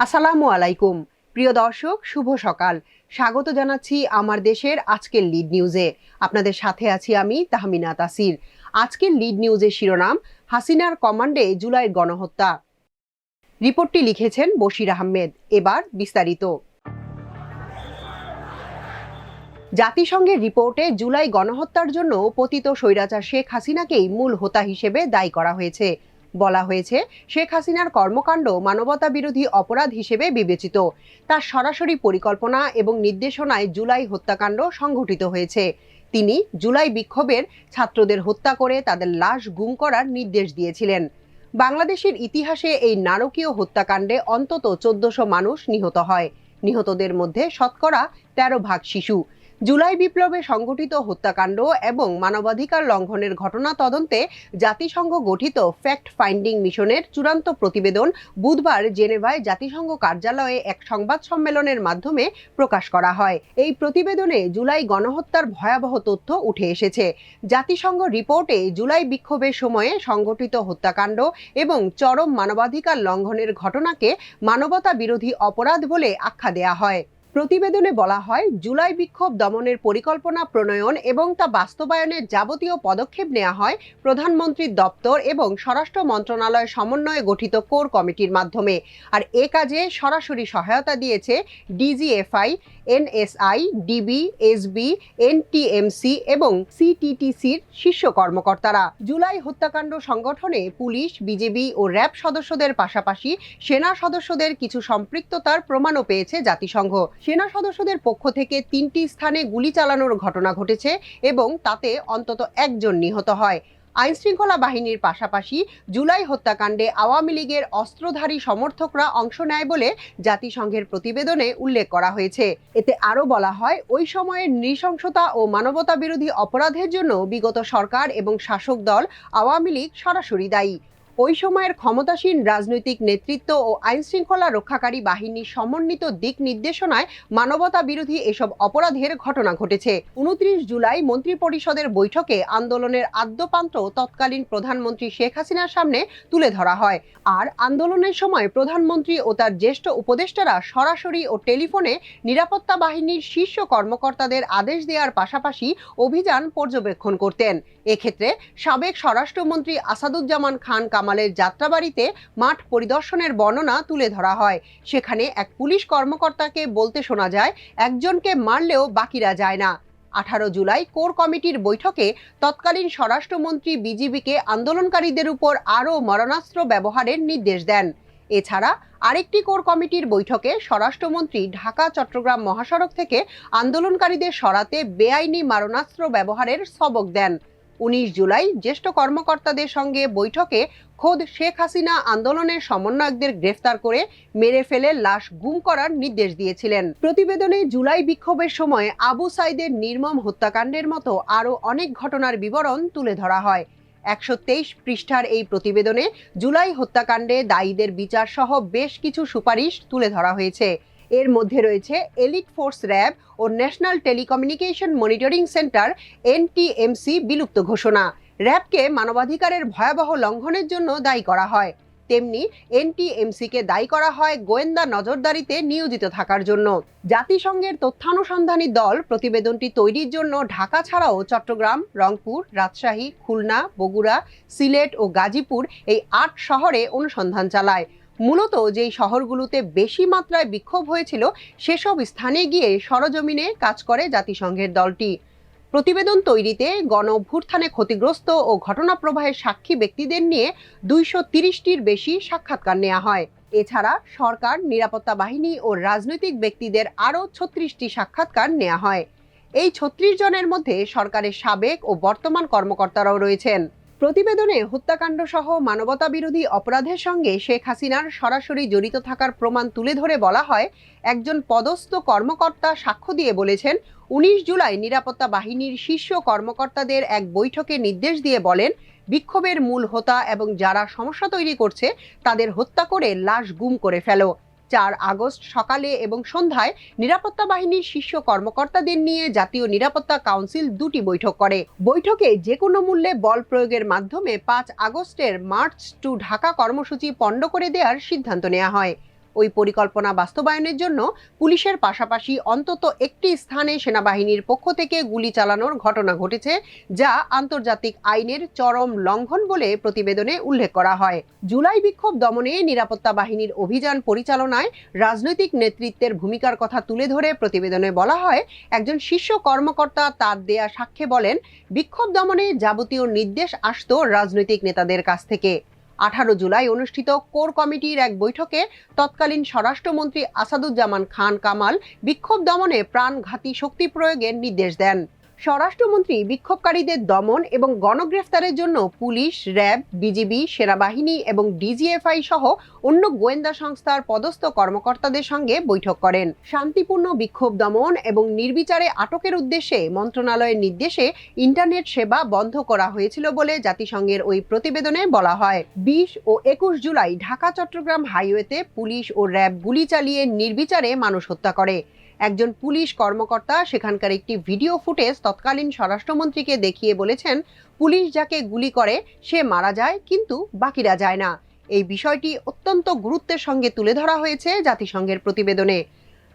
আসসালামু আলাইকুম। প্রিয় দর্শক, শুভ সকাল। স্বাগত জানাচ্ছি আমার দেশের আজকের লিড নিউজে আপনাদের সাথে আছি আমি তাহমিনা তাসির। আজকের লিড নিউজের শিরোনাম, হাসিনার কমান্ডে জুলাই গণহত্যা। রিপোর্টটি লিখেছেন বশির আহমেদ। এবার বিস্তারিত। জাতিসংঘের রিপোর্টে জুলাই গণহত্যার জন্য পতিত স্বৈরাচার শেখ হাসিনাকেই মূল হোতা হিসেবে দায়ী করা হয়েছে। বলা হয়েছে, শেখ হাসিনার কর্মকাণ্ড মানবতা বিরোধী অপরাধ হিসেবে বিবেচিত। তার সরাসরি পরিকল্পনা এবং নির্দেশনায় জুলাই হত্যাকাণ্ড সংঘটিত হয়েছে। তিনি জুলাই বিক্ষোভের ছাত্রদের হত্যা করে তাদের লাশ গুম করার নির্দেশ দিয়েছিলেন। বাংলাদেশের ইতিহাসে এই নারকীয় হত্যাকাণ্ডে অন্তত চোদ্দশো মানুষ নিহত হয়। নিহতদের মধ্যে শতকরা তেরো ভাগ শিশু। জুলাই বিপ্লবে সংগঠিত হত্যাকাণ্ড এবং মানবাধিকার লঙ্ঘনের ঘটনা তদন্তে জাতিসংঘ গঠিত ফ্যাক্ট ফাইন্ডিং মিশনের চূড়ান্ত প্রতিবেদন বুধবার জেনেভায় জাতিসংঘ কার্যালয়ে এক সংবাদ সম্মেলনের মাধ্যমে প্রকাশ করা হয়। এই প্রতিবেদনে জুলাই গণহত্যার ভয়াবহ তথ্য উঠে এসেছে। জাতিসংঘ রিপোর্টে জুলাই বিক্ষোভের সময়ে সংগঠিত হত্যাকাণ্ড এবং চরম মানবাধিকার লঙ্ঘনের ঘটনাকে মানবতা বিরোধী অপরাধ বলে আখ্যা দেয়া হয়। প্রতিবেদনে বলা হয়, জুলাই বিক্ষোভ দমনের পরিকল্পনা প্রণয়ন এবং তা বাস্তবায়নের যাবতীয় পদক্ষেপ নেওয়া হয় প্রধানমন্ত্রীর দপ্তর এবং স্বরাষ্ট্র মন্ত্রণালয় সমন্বয়ে গঠিত কোর কমিটির মাধ্যমে। আর এ কাজে সরাসরি সহায়তা দিয়েছে DGFI, NSI, DB, SB, NTMC এবং সিটিটিসির শীর্ষ কর্মকর্তারা। জুলাই হত্যাকাণ্ড সংগঠনে পুলিশ বিজেপি ও র্যাব সদস্যদের পাশাপাশি সেনা সদস্যদের কিছু সম্পৃক্ততার প্রমাণও পেয়েছে জাতিসংঘ। সেনা সদস্যদের পক্ষ থেকে তিনটি স্থানে গুলি চালানোর ঘটনা ঘটেছে এবং তাতে অন্তত একজন নিহত হয়। আইনশৃঙ্খলা বাহিনীর পাশাপাশি জুলাই হত্যাকাণ্ডে আওয়ামী লীগের অস্ত্রধারী সমর্থকরা অংশ নেয় বলে জাতিসংঘের প্রতিবেদনে উল্লেখ করা হয়েছে। এতে আরও বলা হয়, ওই সময়ের নৃশংসতা ও মানবতা বিরোধী অপরাধের জন্য বিগত সরকার এবং শাসক দল আওয়ামী লীগ সরাসরি দায়ী। ওই সময়ের ক্ষমতাসীন রাজনৈতিক নেতৃত্ব ও আইন শৃঙ্খলা রক্ষাকারী বাহিনীর সমন্বিত দিক নির্দেশনায় মানবতা বিরোধী এসব অপরাধের ঘটনা ঘটেছে। উনত্রিশ জুলাই মন্ত্রিপরিষদের বৈঠকে আন্দোলনের আদ্যপান্ত তৎকালীন প্রধানমন্ত্রী শেখ হাসিনার সামনে তুলে ধরা হয়। আর আন্দোলনের সময় প্রধানমন্ত্রী ও তার জ্যেষ্ঠ উপদেষ্টারা সরাসরি ও টেলিফোনে নিরাপত্তা বাহিনীর শীর্ষ কর্মকর্তাদের আদেশ দেওয়ার পাশাপাশি অভিযান পর্যবেক্ষণ করতেন। এক্ষেত্রে সাবেক স্বরাষ্ট্রমন্ত্রী আসাদুজ্জামান খান কামালের যাত্রাবাড়িতে মাঠ পরিদর্শনের বর্ণনা তুলে ধরা হয়। সেখানে এক পুলিশ কর্মকর্তাকে বলতে শোনা যায়, একজনকে মারলেও বাকিরা যায় না। আঠারো জুলাই কোর কমিটির বৈঠকে তৎকালীন স্বরাষ্ট্রমন্ত্রী বিজিবিকে আন্দোলনকারীদের উপর আরও মারণাস্ত্র ব্যবহারের নির্দেশ দেন। এছাড়া আরেকটি কোর কমিটির বৈঠকে স্বরাষ্ট্রমন্ত্রী ঢাকা, চট্টগ্রাম মহাসড়ক থেকে আন্দোলনকারীদের সরাতে বেআইনি মারণাস্ত্র ব্যবহারের সবক দেন। উনিশ জুলাই জ্যেষ্ঠ কর্মকর্তাদের সঙ্গে বৈঠকে খোদ শেখ হাসিনা আন্দোলনের সমন্বয়কদের গ্রেফতার করে মেরে ফেলে লাশ গুম করার নির্দেশ দিয়েছিলেন। প্রতিবেদনে জুলাই বিক্ষোভের সময় আবু সাইদের নির্মম হত্যাকাণ্ডের মতো আরও অনেক ঘটনার বিবরণ তুলে ধরা হয়। একশো তেইশ পৃষ্ঠার এই প্রতিবেদনে জুলাই হত্যাকাণ্ডে দায়ীদের বিচার সহ বেশ কিছু সুপারিশ তুলে ধরা হয়েছে। এর মধ্যে রয়েছে এলিট ফোর্স র্যাব ও national telecommunication monitoring centre NTMC বিলুপ্ত ঘোষণা। র্যাবকে মানবাধিকারের ভয়াবহ লঙ্ঘনের জন্য দায়ী করা হয়। তেমনি এনটিএমসিকে দায়ী করা হয় গোয়েন্দা নজরদারিতে নিয়োজিত থাকার জন্য। জাতিসংঘের তথ্যানুসন্ধানী দল প্রতিবেদনটি তৈরির জন্য ঢাকা ছাড়াও চট্টগ্রাম, রংপুর, রাজশাহী, খুলনা, বগুড়া, সিলেট ও গাজীপুর এই আট শহরে অনুসন্ধান চালায়। মূলত যেই শহরগুলোতে বেশি মাত্রায় বিক্ষোভ হয়েছিল, সেসব স্থানে গিয়ে সরজমিনে কাজ করে জাতিসংঘের দলটি। প্রতিবেদন তৈরিতে গণ ক্ষতিগ্রস্ত ও ঘটনা প্রবাহের সাক্ষী ব্যক্তিদের নিয়ে দুইশো তিরিশটির বেশি সাক্ষাৎকার নেওয়া হয়। এছাড়া সরকার, নিরাপত্তা বাহিনী ও রাজনৈতিক ব্যক্তিদের আরও ছত্রিশটি সাক্ষাৎকার নেওয়া হয়। এই ছত্রিশ জনের মধ্যে সরকারের সাবেক ও বর্তমান কর্মকর্তারাও রয়েছেন। প্রতিবেদনে হত্যাকাণ্ড সহ মানবতা বিরোধী অপরাধের সঙ্গে শেখ হাসিনার সরাসরি জড়িত থাকার প্রমাণ তুলে ধরে বলা হয়, একজন পদস্থ কর্মকর্তা সাক্ষ্য দিয়ে বলেছেন, উনিশ জুলাই নিরাপত্তা বাহিনীর শীর্ষ কর্মকর্তাদের এক বৈঠকে নির্দেশ দিয়ে বলেন, বিক্ষোভের মূল হোতা এবং যারা সমস্যা তৈরি করছে, তাদের হত্যা করে লাশ গুম করে ফেলো। চার আগস্ট সকালে এবং সন্ধ্যায় নিরাপত্তা বাহিনীর শীর্ষ কর্মকর্তাদের নিয়ে জাতীয় নিরাপত্তা কাউন্সিল দুটি বৈঠক করে। বৈঠকে যে কোনো মূল্যে বল প্রয়োগের মাধ্যমে পাঁচ আগস্টের মার্চ টু ঢাকা কর্মসূচি পণ্ড করে দেওয়ার সিদ্ধান্ত নেওয়া হয়। ওই পরিকল্পনা বাস্তবায়নের জন্য পুলিশের পাশাপাশি অন্তত একটি স্থানে সেনাবাহিনীর পক্ষ থেকে গুলি চালানোর ঘটনা ঘটেছে, যা আন্তর্জাতিক আইনের চরম লঙ্ঘন বলে প্রতিবেদনে উল্লেখ করা হয়। জুলাই বিক্ষোভ দমনে নিরাপত্তা বাহিনীর অভিযান পরিচালনায় রাজনৈতিক নেতৃত্বের ভূমিকার কথা তুলে ধরে প্রতিবেদনে বলা হয়, একজন শীর্ষ কর্মকর্তা তার দেয়া সাক্ষ্যে বলেন, বিক্ষোভ দমনে যাবতীয় নির্দেশ আসত রাজনৈতিক নেতাদের কাছ থেকে। আঠারো জুলাই অনুষ্ঠিত কোর কমিটির এক বৈঠকে তৎকালীন স্বরাষ্ট্রমন্ত্রী আসাদুজ্জামান খান কামাল বিক্ষোভ দমনে প্রাণঘাতী শক্তি প্রয়োগের নির্দেশ দেন। স্বরাষ্ট্রমন্ত্রী বিক্ষোভকারীদের দমন এবং গণগ্রেফতারের জন্য পুলিশ, র্যাব, বিজিবি, সেনাবাহিনী এবং ডিজিএফআই সহ অন্য গোয়েন্দা সংস্থার পদস্থ কর্মকর্তাদের সঙ্গে বৈঠক করেন। শান্তিপূর্ণ বিক্ষোভ দমন এবং নির্বিচারে আটকের উদ্দেশ্যে মন্ত্রণালয়ের নির্দেশে ইন্টারনেট সেবা বন্ধ করা হয়েছিল বলে জাতিসংঘের ওই প্রতিবেদনে বলা হয়। বিশ ও একুশ জুলাই ঢাকা চট্টগ্রাম হাইওয়েতে পুলিশ ও র্যাব গুলি চালিয়ে নির্বিচারে মানুষ হত্যা করে। একজন পুলিশ কর্মকর্তা সেখানকার একটি ভিডিও ফুটেজ তৎকালীন স্বরাষ্ট্রমন্ত্রীকে দেখিয়ে বলেছেন, পুলিশ যাকে গুলি করে, সে মারা যায়, কিন্তু বাকিরা যায় না। এই বিষয়টি অত্যন্ত গুরুত্বের সঙ্গে তুলে ধরা হয়েছে জাতিসংঘের প্রতিবেদনে।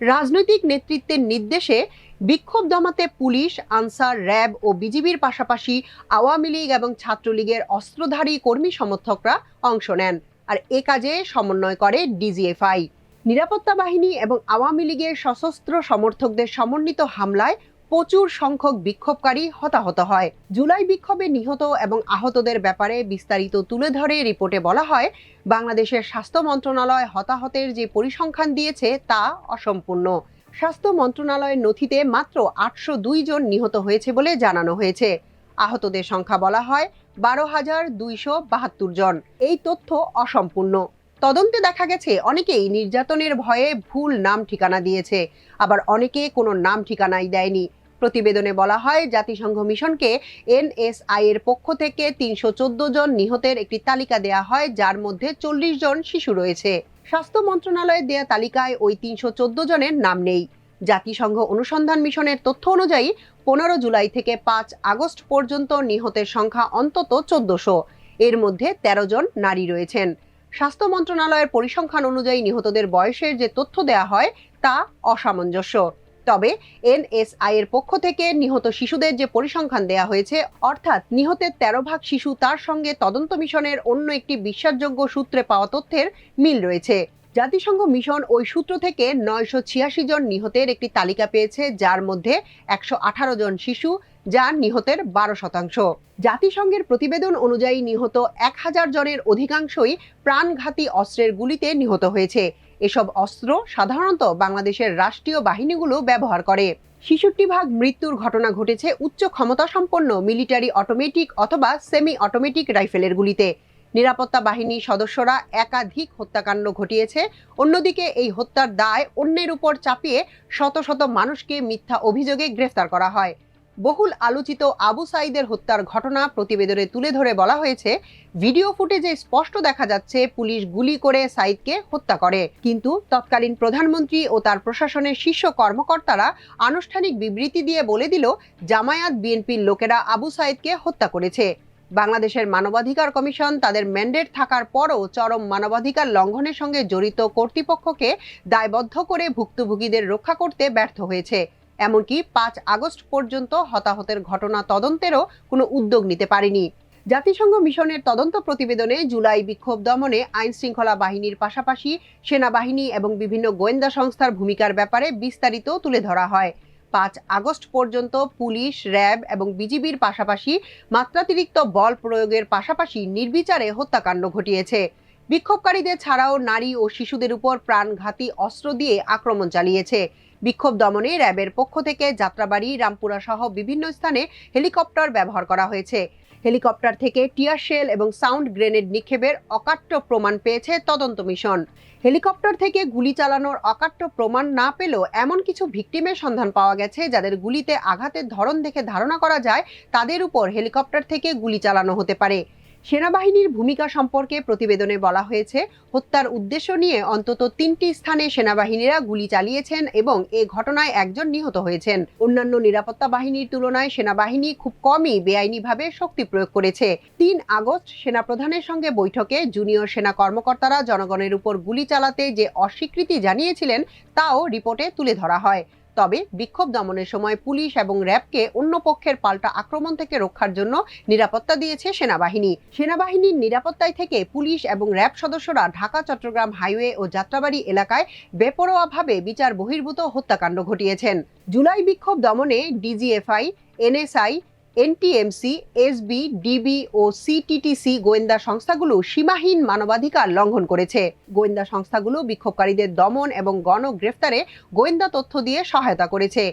রাজনৈতিক নেতৃত্বের নির্দেশে বিক্ষোভ দমাতে পুলিশ, আনসার, র্যাব ও বিজিবির পাশাপাশি আওয়ামী লীগ এবং ছাত্রলীগের অস্ত্রধারী কর্মী সমর্থকরা অংশ নেন। আর এ কাজে সমন্বয় করে ডিজিএফআই। নিরাপত্তা বাহিনী এবং আওয়ামী লীগের সশস্ত্র সমর্থকদের সমন্বিত হামলায় প্রচুর সংখ্যক বিক্ষোভকারী হতাহত হয়। জুলাই বিক্ষোভে নিহত এবং আহতদের ব্যাপারে বিস্তারিত তুলে ধরে রিপোর্টে বলা হয়, বাংলাদেশের স্বাস্থ্য মন্ত্রণালয় হতাহতের যে পরিসংখ্যান দিয়েছে তা অসম্পূর্ণ। স্বাস্থ্য মন্ত্রণালয়ের নথিতে মাত্র আটশো দুই জন নিহত হয়েছে বলে জানানো হয়েছে। আহতদের সংখ্যা বলা হয় বারো হাজার দুইশো বাহাত্তর জন। এই তথ্য অসম্পূর্ণ। তদন্তে দেখা গেছে, অনেকেই নির্যাতনের ভয়ে ভুল নাম ঠিকানা দিয়েছে। আবার অনেকে কোনো নাম ঠিকানাই দেয়নি। প্রতিবেদনে বলা হয়, জাতিসংঘ মিশনকে এনএসআই এর পক্ষ থেকে তিনশো চোদ্দ জন নিহতের একটি তালিকা দেয়া হয়, যার মধ্যে চল্লিশ জন শিশু রয়েছে। স্বাস্থ্য মন্ত্রণালয়ের দেয়া তালিকায় ওই তিনশো চোদ্দ জনের নাম নেই। জাতিসংঘ অনুসন্ধান মিশনের তথ্য অনুযায়ী, পনেরো জুলাই থেকে পাঁচ আগস্ট পর্যন্ত নিহতের সংখ্যা অন্তত চোদ্দশো। এর মধ্যে ১৩ জন নারী রয়েছেন। স্বাস্থ্য মন্ত্রণালয়ের পরিসংখ্যান অনুযায়ী নিহতদের বয়সের যে তথ্য দেয়া হয়, তা অসামঞ্জস্য। তবে এনএসআই এর পক্ষ থেকে নিহত শিশুদের যে পরিসংখ্যান দেয়া হয়েছে, অর্থাৎ নিহতের তেরো ভাগ শিশু তার সঙ্গে তদন্ত মিশনের অন্য একটি বিশ্বাসযোগ্য সূত্রে পাওয়া তথ্যের মিল রয়েছে। জাতিসংঘ মিশন ওই সূত্র থেকে নয়শো ছিয়াশি জন নিহতের একটি তালিকা পেয়েছে, যার মধ্যে একশো আঠারো জন শিশু, যা নিহতের বারো শতাংশ। জাতিসংঘের প্রতিবেদন অনুযায়ী নিহত এক হাজার জনের অধিকাংশই প্রাণঘাতী অস্ত্রের গুলিতে নিহত হয়েছে। এসব অস্ত্র সাধারণত বাংলাদেশের রাষ্ট্রীয় বাহিনীগুলো ব্যবহার করে। ছেষট্টি ভাগ মৃত্যুর ঘটনা ঘটেছে উচ্চ ক্ষমতা সম্পন্ন মিলিটারি অটোমেটিক অথবা সেমি অটোমেটিক রাইফেলের গুলিতে। নিরাপত্তা বাহিনীর সদস্যরা একাধিক হত্যাকাণ্ড ঘটিয়েছে। অন্যদিকে এই হত্যার দায় অন্যের উপর চাপিয়ে শত শত মানুষকে মিথ্যা অভিযোগে গ্রেফতার করা হয়। বহুল আলোচিত আবু সাইদের হত্যার ঘটনা প্রতিবেদনে তুলে ধরে বলা হয়েছে, ভিডিও ফুটেজে স্পষ্ট দেখা যাচ্ছে পুলিশ গুলি করে সাইদকে হত্যা করে। কিন্তু তৎকালীন প্রধানমন্ত্রী ও তার প্রশাসনের শীর্ষ কর্মকর্তারা আনুষ্ঠানিক বিবৃতি দিয়ে বলে দিল, জামায়াত বিএনপির লোকেরা আবু সাইদকে হত্যা করেছে। বাংলাদেশের মানবাধিকার কমিশন তাদের ম্যান্ডেট থাকার পরও চরম মানবাধিকার লঙ্ঘনের সঙ্গে জড়িত কর্তৃপক্ষকে দায়বদ্ধ করে ভুক্তভোগীদের রক্ষা করতে ব্যর্থ হয়েছে। এমনকি পাঁচ আগস্ট পর্যন্ত হতাহতের ঘটনা তদন্তেরও কোনো উদ্যোগ নিতে পারেনি। জাতিসংঘ মিশনের তদন্ত প্রতিবেদনে জুলাই বিক্ষোভ দমনে আইন শৃঙ্খলা বাহিনীর পাশাপাশি সেনাবাহিনী এবং বিভিন্ন গোয়েন্দা সংস্থার ভূমিকার ব্যাপারে বিস্তারিত তুলে ধরা হয়। পাঁচ আগস্ট পর্যন্ত পুলিশ, র্যাব এবং বিজিবির পাশাপাশি মাত্রাতিরিক্ত বল প্রয়োগের পাশাপাশি নির্বিচারে হত্যাকাণ্ড ঘটিয়েছে। বিক্ষোভকারীদের ছাড়াও নারী ও শিশুদের উপর প্রাণঘাতী অস্ত্র দিয়ে আক্রমণ চালিয়েছে। বিক্ষোভ দমনে র্যাবের পক্ষ থেকে যাত্রাবাড়ি রামপুরা সহ বিভিন্ন স্থানে হেলিকপ্টার ব্যবহার করা হয়েছে। হেলিকপ্টার থেকে টিয়ার শেল এবং সাউন্ড গ্রেনেড নিক্ষেপের অকাট্য প্রমাণ পেয়েছে তদন্ত মিশন। হেলিকপ্টার থেকে গুলি চালানোর অকাট্য প্রমাণ না পেলেও এমন কিছু ভিকটিমের সন্ধান পাওয়া গেছে, যাদের গুলিতে আঘাতের ধরন দেখে ধারণা করা যায় তাদের উপর হেলিকপ্টার থেকে গুলি চালানো হতে পারে। সেনাবাহিনীর ভূমিকা সম্পর্কে প্রতিবেদনে বলা হয়েছে, হত্যার উদ্দেশ্য নিয়ে অন্তত তিনটি স্থানে সেনাবাহিনীরা গুলি চালিয়েছেন এবং এ ঘটনায় একজন নিহত হয়েছেন। অন্যান্য নিরাপত্তা বাহিনীর তুলনায় সেনাবাহিনী খুব কমই বেআইনিভাবে শক্তি প্রয়োগ করেছে। তিন আগস্ট সেনাপ্রধানের সঙ্গে বৈঠকে জুনিয়র সেনা কর্মকর্তারা জনগণের উপর গুলি চালাতে যে অস্বীকৃতি জানিয়েছিলেন, তাও রিপোর্টে তুলে ধরা হয়। তবে বিক্ষোভ দমনের সময় পুলিশ এবং র্যাবকে অন্য পক্ষের পাল্টা আক্রমণ থেকে রক্ষার জন্য নিরাপত্তা দিয়েছে সেনাবাহিনী। সেনাবাহিনীর নিরাপত্তায় থেকে পুলিশ এবং র্যাব সদস্যরা ঢাকা, চট্টগ্রাম হাইওয়ে ও যাত্রাবাড়ি এলাকায় বেপরোয়াভাবে বিচার বহির্ভূত হত্যাকাণ্ড ঘটিয়েছেন। জুলাই বিক্ষোভ দমনে DGFI, NSI NTMC SB DB ও সিটিটিসি গোয়েন্দা সংস্থাগুলো সীমাহীন মানবাধিকার লঙ্ঘন করেছে। গোয়েন্দা সংস্থাগুলো বিক্ষোভকারীদের দমন এবং গণগ্রেফতারে গোয়েন্দা তথ্য দিয়ে সহায়তা করেছে।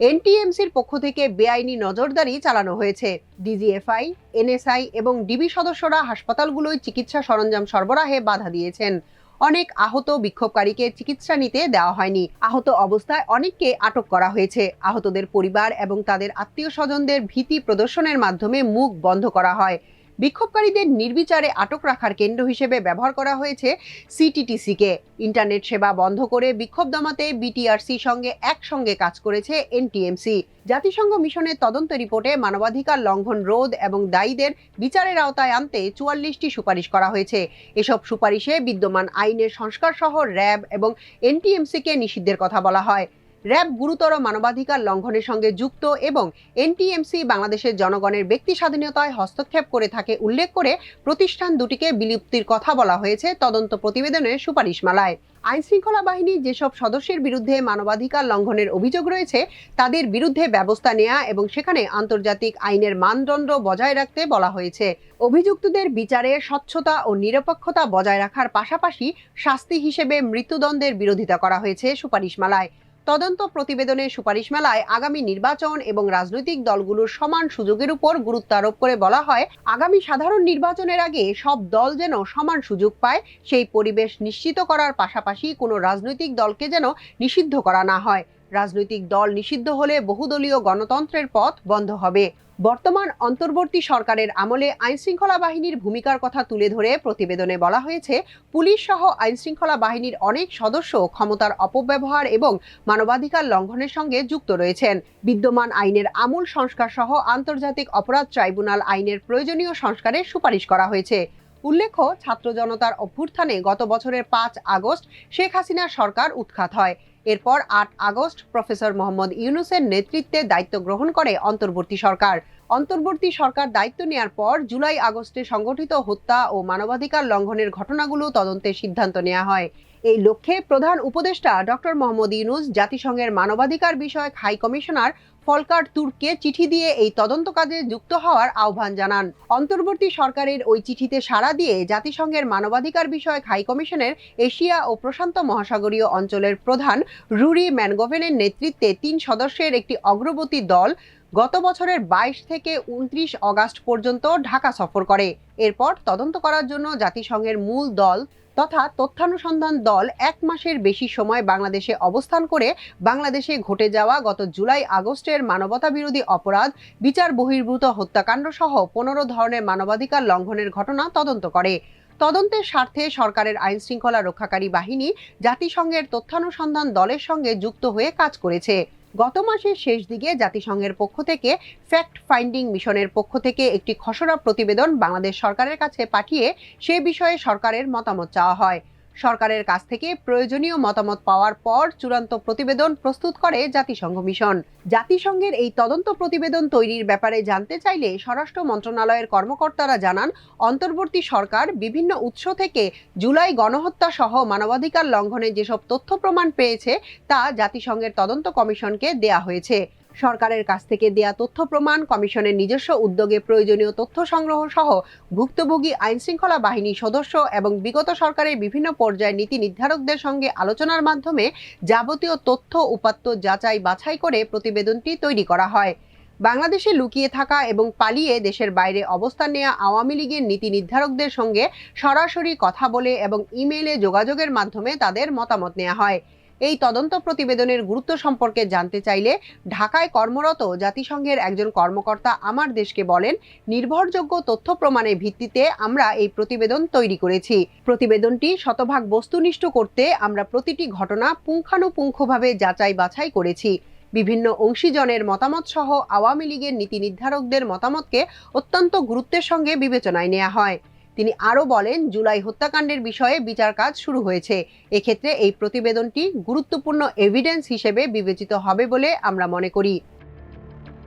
এনটিএমসির পক্ষ থেকে বেআইনি নজরদারি চালানো হয়েছে। ডিজিএফআই এনএসআই এবং ডিবি সদস্যরা হাসপাতালগুলোয় চিকিৎসা সরঞ্জাম সরবরাহে বাধা দিয়েছেন। অনেক আহত বিক্ষোভকারীকে চিকিৎসা নিতে দেওয়া হয়নি। আহত অবস্থায় অনেককে আটক করা হয়েছে। আহতদের পরিবার এবং তাদের আত্মীয় স্বজনদের ভীতি প্রদর্শনের মাধ্যমে মুখ বন্ধ করা হয়। বিক্ষোভকারীদের নির্বিচারে আটক রাখার কেন্দ্র হিসেবে ব্যবহার করা হয়েছে সিটিটিসিকে। ইন্টারনেট সেবা বন্ধ করে বিক্ষোভ দমাতে বিটিআরসি সঙ্গে একসঙ্গে কাজ করেছে এনটিএমসি। জাতিসংঘ মিশনের তদন্ত রিপোর্টে মানবাধিকার লঙ্ঘন রোধ এবং দায়ীদের বিচারের আওতায় আনতে চুয়াল্লিশটি সুপারিশ করা হয়েছে। এসব সুপারিশে বিদ্যমান আইনের সংস্কার সহ র্যাব এবং এনটিএমসিকে নিষিদ্ধের কথা বলা হয়। র্যাব গুরুতর মানবাধিকার লঙ্ঘনের সঙ্গে যুক্ত এবং এনটিএমসি বাংলাদেশের জনগণের ব্যক্তি স্বাধীনতায় হস্তক্ষেপ করে থাকে উল্লেখ করে প্রতিষ্ঠান দুটিকে বিলুপ্তির কথা বলা হয়েছে তদন্ত প্রতিবেদনের সুপারিশমালায়। আইন শৃঙ্খলা বাহিনী যেসব সদস্যের বিরুদ্ধে মানবাধিকার লঙ্ঘনের অভিযোগ রয়েছে, তাদের বিরুদ্ধে ব্যবস্থা নেয়া এবং সেখানে আন্তর্জাতিক আইনের মানদণ্ড বজায় রাখতে বলা হয়েছে। অভিযুক্তদের বিচারে স্বচ্ছতা ও নিরপেক্ষতা বজায় রাখার পাশাপাশি শাস্তি হিসেবে মৃত্যুদণ্ডের বিরোধিতা করা হয়েছে সুপারিশমালায়। তদন্ত প্রতিবেদনের সুপারিশ মেলায় আগামী নির্বাচন এবং রাজনৈতিক দলগুলোর সমান সুযোগের উপর গুরুত্ব আরোপ করে বলা হয়, আগামী সাধারণ নির্বাচনের আগে সব দল যেন সমান সুযোগ পায়, সেই পরিবেশ নিশ্চিত করার পাশাপাশি কোনো রাজনৈতিক দলকে যেন নিষিদ্ধ করা না হয়। রাজনৈতিক দল নিষিদ্ধ হলে বহুদলীয় গণতন্ত্রের পথ বন্ধ হবে। বর্তমান অন্তর্বর্তী সরকারের আমলে আইনশৃঙ্খলা বাহিনীর ভূমিকার কথা তুলে ধরে প্রতিবেদনে বলা হয়েছে, পুলিশ সহ আইনশৃঙ্খলা বাহিনীর অনেক সদস্য ক্ষমতার অপব্যবহার এবং মানবাধিকার লঙ্ঘনের সঙ্গে যুক্ত রয়েছেন। বিদ্যমান আইনের আমূল সংস্কার সহ আন্তর্জাতিক অপরাধ ট্রাইব্যুনাল আইনের প্রয়োজনীয় সংস্কারের সুপারিশ করা হয়েছে। উল্লেখ্য, ছাত্র জনতার অভ্যুত্থানে গত বছরের পাঁচ আগস্ট শেখ হাসিনার সরকার উৎখাত হয়। এরপর আট আগস্ট প্রফেসর মোহাম্মদ ইউনুসের নেতৃত্বে দায়িত্ব গ্রহণ করে অন্তর্বর্তী সরকার। অন্তর্বর্তী সরকার দায়িত্ব নেওয়ার পর জুলাই আগস্টে সংগঠিত হত্যা ও মানবাধিকার লঙ্ঘনের ঘটনাগুলো তদন্তের সিদ্ধান্ত নেওয়া হয়। এই লক্ষ্যে প্রধান উপদেষ্টা ডক্টর মোহাম্মদ ইউনুস জাতিসংঘের মানবাধিকার বিষয়ক হাই কমিশনার ফলকার তুর্ককে চিঠি দিয়ে এই তদন্ত কাজে যুক্ত হওয়ার আহ্বান জানান। অন্তর্বর্তী সরকারের ওই চিঠিতে সাড়া দিয়ে জাতিসংঘের মানবাধিকার বিষয়ক হাই কমিশনের এশিয়া ও প্রশান্ত মহাসাগরীয় অঞ্চলের প্রধান রুরি ম্যানগোভেনের নেতৃত্বে তিন সদস্যের একটি অগ্রবর্তী দল গত বছরের বাইশ থেকে উনত্রিশ অগাস্ট পর্যন্ত ঢাকা সফর করে। এরপর তদন্ত করার জন্য জাতিসংঘের মূল দল তথা তথ্যানুসন্ধান দল এক মাসের বেশি সময় বাংলাদেশে অবস্থান করে বাংলাদেশে ঘটে যাওয়া গত জুলাই আগস্টের মানবতা বিরোধী অপরাধ, বিচার বহির্ভূত হত্যাকাণ্ড সহ পনেরো ধরনের মানবাধিকার লঙ্ঘনের ঘটনা তদন্ত করে। তদন্তের স্বার্থে সরকারের আইন শৃঙ্খলা রক্ষাকারী বাহিনী জাতিসংঘের তথ্যানুসন্ধান দলের সঙ্গে যুক্ত হয়ে কাজ করেছে। গত মাসের শেষ দিকে জাতিসংঘের পক্ষ থেকে ফ্যাক্ট ফাইন্ডিং মিশনের পক্ষ থেকে একটি খসড়া প্রতিবেদন বাংলাদেশ সরকারের কাছে পাঠিয়ে সে বিষয়ে সরকারের মতামত চাওয়া হয়। সরকারের কাছ থেকে প্রয়োজনীয় মতামত পাওয়ার পর চূড়ান্ত প্রতিবেদন প্রস্তুত করে জাতিসংঘ মিশন। জাতিসংঘের এই তদন্ত প্রতিবেদন তৈরির ব্যাপারে জানতে চাইলে স্বরাষ্ট্র মন্ত্রণালয়ের কর্মকর্তারা জানান, অন্তর্বর্তী সরকার বিভিন্ন উৎস থেকে জুলাই গণহত্যা সহ মানবাধিকার লঙ্ঘনে যেসব তথ্য প্রমাণ পেয়েছে, তা জাতিসংঘের তদন্ত কমিশনকে দেয়া হয়েছে। সরকারের কাছ থেকে দেয়া তথ্য প্রমাণ, কমিশনের নিজস্ব উদ্যোগে প্রয়োজনীয় তথ্য সংগ্রহ সহ ভুক্তভোগী আইনশৃঙ্খলা বাহিনী সদস্য এবং বিগত সরকারের বিভিন্ন পর্যায়ের নীতি নির্ধারকদের সঙ্গে আলোচনার মাধ্যমে যাবতীয় তথ্য উপাত্ত যাচাই বাছাই করে প্রতিবেদনটি তৈরি করা হয়। বাংলাদেশে লুকিয়ে থাকা এবং পালিয়ে দেশের বাইরে অবস্থান নেওয়া আওয়ামী লীগের নীতি নির্ধারকদের সঙ্গে সরাসরি কথা বলে এবং ইমেইলে যোগাযোগের মাধ্যমে তাদের মতামত নেওয়া হয়। এই তদন্ত প্রতিবেদনের গুরুত্ব সম্পর্কে জানতে চাইলে ঢাকায় কর্মরত জাতিসংঘের একজন কর্মকর্তা আমার দেশকে বলেন, নির্ভরযোগ্য তথ্য প্রমাণের ভিত্তিতে আমরা এই প্রতিবেদন তৈরি করেছি। প্রতিবেদনটি শতভাগ বস্তুনিষ্ঠ করতে আমরা প্রতিটি ঘটনা পুঙ্খানুপুঙ্খভাবে যাচাই বাছাই করেছি। বিভিন্ন অংশীজনের মতামত সহ আওয়ামী লীগের নীতি নির্ধারকদের মতামতকে অত্যন্ত গুরুত্বের সঙ্গে বিবেচনায় নেওয়া হয়। তিনি আরও বলেন, জুলাই হত্যাকাণ্ডের বিষয়ে বিচার কাজ শুরু হয়েছে। এক্ষেত্রে এই প্রতিবেদনটি গুরুত্বপূর্ণ এভিডেন্স হিসেবে বিবেচিত হবে বলে আমরা মনে করি।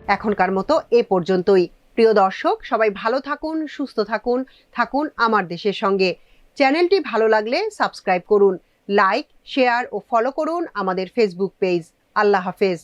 এখনকার মতো এ পর্যন্তই। প্রিয় দর্শক, সবাই ভালো থাকুন, সুস্থ থাকুন থাকুন আমার দেশের সঙ্গে। চ্যানেলটি ভালো লাগলে সাবস্ক্রাইব করুন, লাইক, শেয়ার ও ফলো করুন আমাদের ফেসবুক পেজ আল্লাহ হাফেজ।